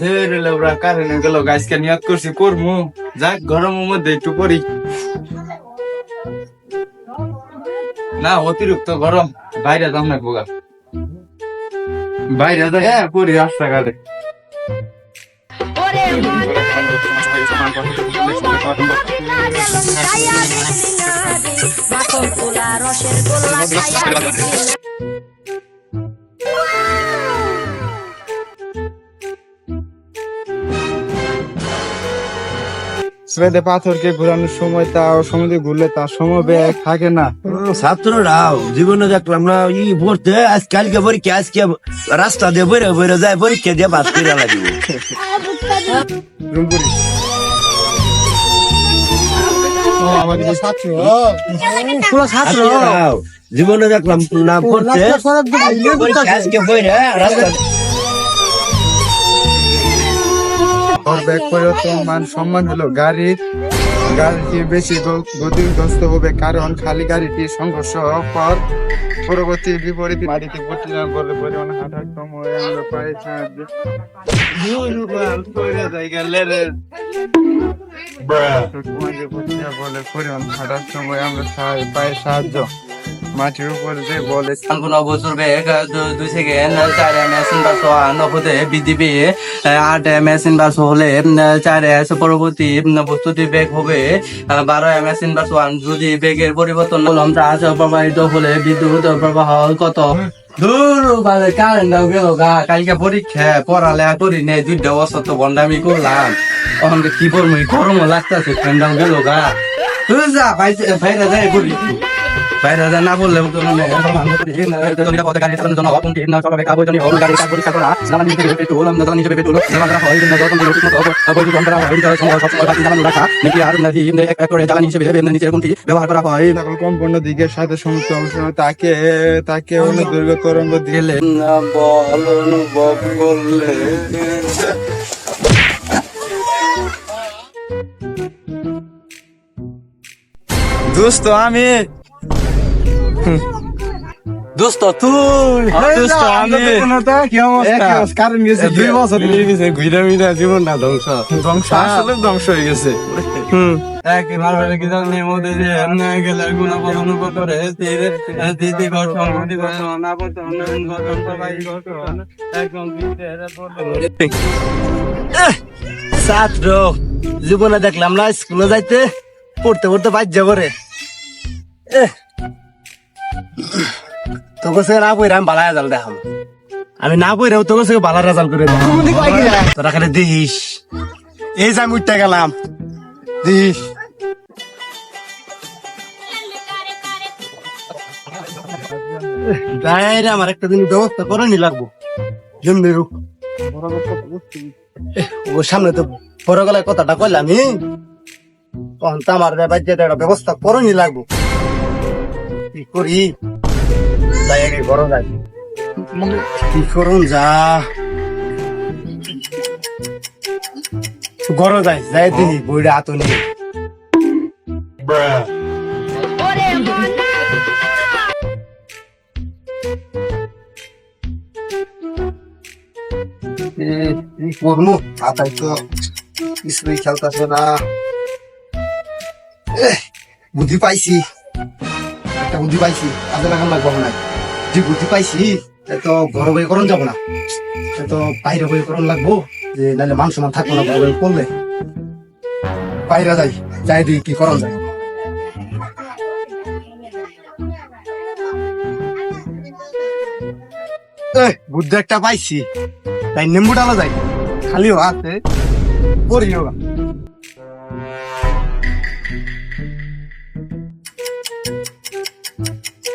ধরে লেবরা কারেন্ট গেল, গাছকে নিয়ত করছি, করমু। যাক, গরমের মধ্যে একটু করি না, অতিরিক্ত গরম। বাইরে যাম না বোগা বাইরে যাই হ্যাঁ পরি রাস্তাঘাটে। ওরে রসের গোল্লা না পাথরকে ঘোরানোর সময় তা সমুদ্রে ঘুরলে তার সময় ব্যয় থাকে না। ছাত্ররাও জীবনে দেখলাম না ই পড়তে আজ কালকে পরীক্ষা আজকে রাস্তা দিয়ে বেরো বেরো যায় পরীক্ষা দিয়ে পাস করে লাগিব। রুমপুরি ও আমাদের যে ছাত্র। ছাত্ররাও জীবনে দেখলাম না পড়তে আজকে বইরে রাস্তা ওর ব্যাগ পরিবর্তন মান সম্মান হলো। গাড়ির গাড়িটি বেশি গতিগ্রস্ত হবে কারণ খালি গাড়িটি সংঘর্ষ পর পরবর্তী বিপরীত মাটিতে না করলে পরিমাণ হাঁটার সময় আমরা পায়ে সাহায্য। বলে পরিমাণ হাঁটার সময় আমরা পায়ে সাহায্য। মাটির উপরে যে বলে কোনো বছর দুই সেকেন্ড চার মেশিন বাস বৃদ্ধি পেয়ে আট মেশিন বাস হলে চার এস পরবর্তী বস্তুটি বেগ হবে বারো মেশিন বাস ওয়ান যদি বেগের পরিবর্তন হলাম চার্জ প্রবাহিত হলে বিদ্যুৎ প্রবাহ কত? দূর বাজে কারেন্ট গেল গা। কালকে পরীক্ষা, পড়ালেখা করি নে দুইটা বছর তো বন্ডামি করলাম। তখন কি করব গরমও লাগতেছে ফ্যানটাও গেল গা। তুই যা ভাইছে ভাইরা যাই করি বাইরে না বললে ব্যবহার করা হয়। কম্পন্ন দিকের সাথে সমস্ত অংশ তাকে তাকে অনেক দৈর্ঘ্য তরঙ্গ দিলে বল অনুভব করলে। দোস্ত আমি দোস্ত তুই দোস্ত আমি কারণ গেছে দুই বছর ঘুরে মিরে জীবনটা ধ্বংস। ধ্বংস? আসলে ধ্বংস হয়ে গেছে। একেবারে কি জানি মধ্যে যে এমনি গেলে গুণ বদন করে তীরে। দিদি গঠন দিদি গঠন আপতন গঠন সবাই গঠন একদম ছাত্র জীবনে দেখলাম না স্কুলে যাইতে পড়তে পড়তে বাদ যাব রে তোকে সে না বই আমি বালা রেজাল্ট দেখাম। আমি না বই রেও তোকে সে বালা রেজাল্ট করে তোরা খালি দিস। এই যে আমি উঠতে গেলাম। দিস। যাই আমার একটা দিন ব্যবস্থা করে নি লাগবো। জমি রূপ ও সামনে তো বড় গলায় কথাটা কইলাম তখন তো আমার ব্যবস্থা করনি লাগবো। কি করি? যাই আগে বড় যাই। কি করুন যা। গড় যাই যাই দিই বইটা হাত নিয়ে। ওরে কি করব হাতাই তো কিছুই খেলতেছে না। এহ, বুদ্ধি পাইছি। একটা বুদ্ধি পাইছি কাজে লাগান লাগবো না যে বুদ্ধি পাইছি তো ঘর বই করণ যাব না। তো বাইরে বই করণ লাগবো, যে নাহলে মান সমান থাকব না ঘর বই করলে। বাইরে যাই যাই দিই কি করণ যায়। বুদ্ধি একটা পাইছি। তাই নেম্বু ডালা যাই খালিও আছে পড়িও না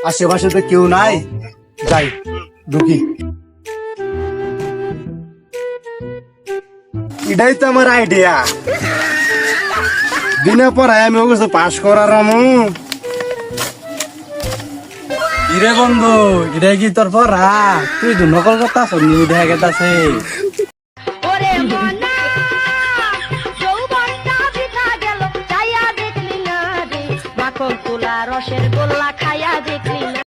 আশেপাশে তো কেউ নাই যাই ঢুকি। এটাই তো আমার আইডিয়া দিনে পড়ায় আমি ওকে পাশ করার আমু ইরে বন্ধু এটা কি তোর পড়া? তুই তো নকল কথা শুনি দেখা গেতাছে মনা রসের গোল্লা খায়া